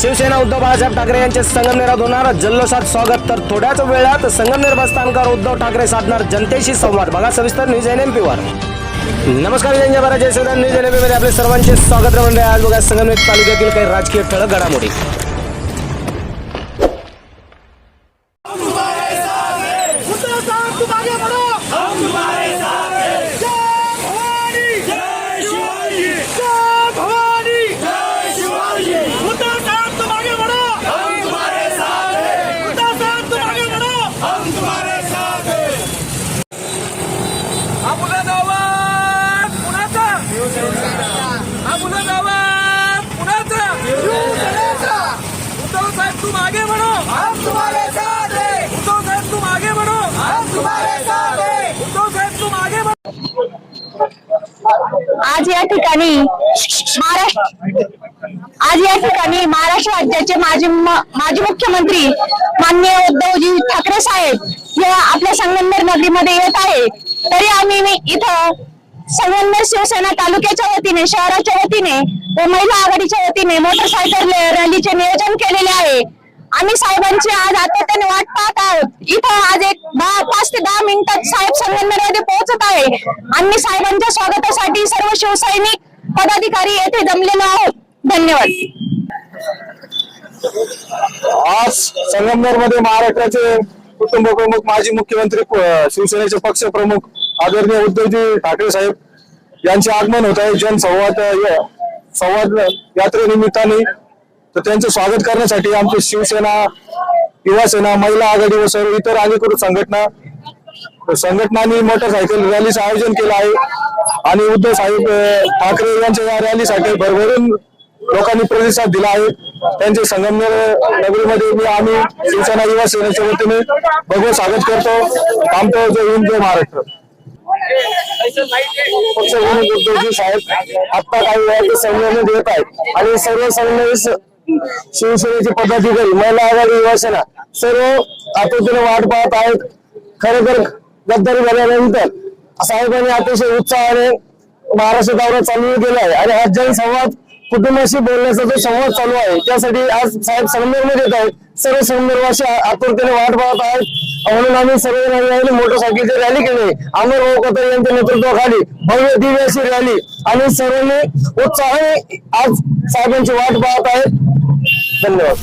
शिवसेना उद्धव बाळासाहेब ठाकरे यांचे संगमनेरात होणार. जल्लोषात स्वागत. तर थोड्याच वेळात संगमनेर बसस्थानकर उद्धव ठाकरे साधणार जनतेशी संवाद. बघा सविस्तर न्यूज एन एम पीवर नमस्कार जय जय जय न्यूज एन एममध्ये आपले सर्वांचे स्वागत मंडळ. आज बघा संगमनेर तालुक्यातील काही राजकीय ठळक घडामोडी. आज या ठिकाणी महाराष्ट्र आज या ठिकाणी महाराष्ट्र राज्याचे माजी माजी मुख्यमंत्री माननीय उद्धवजी ठाकरे साहेब हे आपल्या संगमनेर नगरीमध्ये येत आहे तरी आम्ही इथं संगमनेर शिवसेना तालुक्याच्या वतीने शहराच्या वतीने व महिला आघाडीच्या वतीने मोटरसायकल रॅलीचे नियोजन केलेले आहे. आम्ही साहेबांची आज आत्याने वाट पाहत आहोत. इथं आज एक दहा पाच ते दहा मिनिटात साहेब संगमनेरमध्ये पोहोचत आहे. आम्ही साहेबांच्या स्वागतासाठी सर्व शिवसैनिक पदाधिकारी येथे जमलेलो आहोत. धन्यवाद. आज संगमनेरमध्ये महाराष्ट्राचे कुटुंब प्रमुख माजी मुख्यमंत्री शिवसेनेचे पक्ष प्रमुख आदरणीय उद्धवजी ठाकरे साहेब यांचे आगमन होत आहे. जनसंवाद संवाद यात्रेनिमित्ताने तर त्यांचं स्वागत करण्यासाठी आमची शिवसेना युवासेना महिला आघाडी व सर्व इतर अधिकृत संघटना संघटनांनी मोटरसायकल रॅलीचं आयोजन केलं आहे. आणि उद्धव साहेब ठाकरे यांच्या या रॅलीसाठी भरभरून लोकांनी प्रतिसाद दिला आहे. त्यांचे संगमनेर नगरीमध्ये मी आम्ही शिवसेना युवा सेनेच्या वतीने भगवत स्वागत करतो. थांबतो जो हिंद जो महाराष्ट्र. पक्ष उद्धवजी साहेब आता काही वेळात संगमनेर येत आहेत. आणि सर्व संगमनेर शिवसेनेचे पदाधिकारी महिला आघाडी युवासेना सर्व आतुरतेने वाट पाहत आहेत. खरोखर गद्दारी झाल्यानंतर साहेबांनी अतिशय उत्साहाने महाराष्ट्र दौरा चालू केला आहे आणि हा जनसंवाद कुटुंबाशी बोलण्याचा जो संवाद चालू आहे त्यासाठी आज साहेब संदर्भ येत आहेत. सर्व संदर्भाशी आतुरतेने वाट पाहत आहेत. म्हणून आम्ही सर्वजण मोटरसायकलची रॅली केली. अमर भाऊ कतर यांच्या नेतृत्वाखाली भव्य दिव्य अशी रॅली. आणि सर्वांनी उत्साहाने आज साहेबांची वाट पाहत आहेत. धन्यवाद.